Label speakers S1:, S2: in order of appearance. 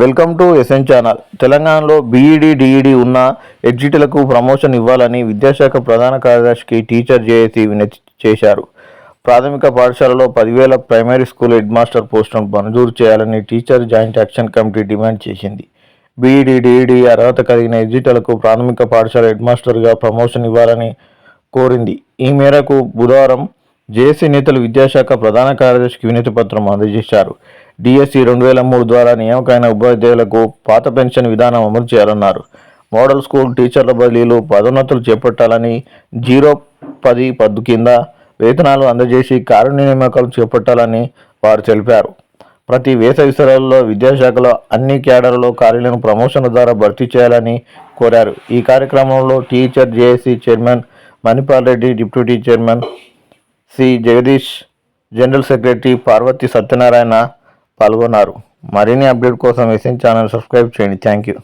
S1: Welcome to SN channel. తెలంగాణలో BEd DEd ఉన్న ఎగ్జిట్లకు ప్రమోషన్ ఇవ్వాలని విద్యాశాఖ ప్రధాన కార్యదర్శికి టీచర్ జేఏసీ వినతి చేశారు. ప్రాథమిక పాఠశాలలో పదివేల ప్రైమరీ స్కూల్ హెడ్ మాస్టర్ పోస్టులను మంజూరు చేయాలని teacher joint action committee demand చేసింది. బీఈడి డిఈడి అర్హత కలిగిన ఎగ్జిట్లకు ప్రాథమిక పాఠశాల హెడ్ మాస్టర్గా ప్రమోషన్ ఇవ్వాలని కోరింది. ఈ మేరకు బుధవారం జేఏసీ నేతలు విద్యాశాఖ ప్రధాన కార్యదర్శికి వినతి పత్రం అందజేశారు. డిఎస్సి రెండు వేల మూడు ద్వారా నియామకమైన ఉపాధ్యాయులకు పాత పెన్షన్ విధానం అమలు చేయాలన్నారు. మోడల్ స్కూల్ టీచర్ల బదిలీలు పదోన్నతులు చేపట్టాలని జీరో పది పద్దు కింద వేతనాలు అందజేసి కారుణ్య నియామకాలు చేపట్టాలని వారు తెలిపారు. ప్రతి వేసవి సెలవుల్లో విద్యాశాఖలో అన్ని క్యాడర్లో కార్యాలయం ప్రమోషన్ల ద్వారా భర్తీ చేయాలని కోరారు. ఈ కార్యక్రమంలో teacher JAC chairman Manipal Reddy deputy chairman C Jagadish general secretary Parvathi Satyanarayana పాల్గొన్నారు. మరిన్ని అప్డేట్ కోసం ఎస్ఎన్ ఛానల్ సబ్స్క్రైబ్ చేయండి. Thank you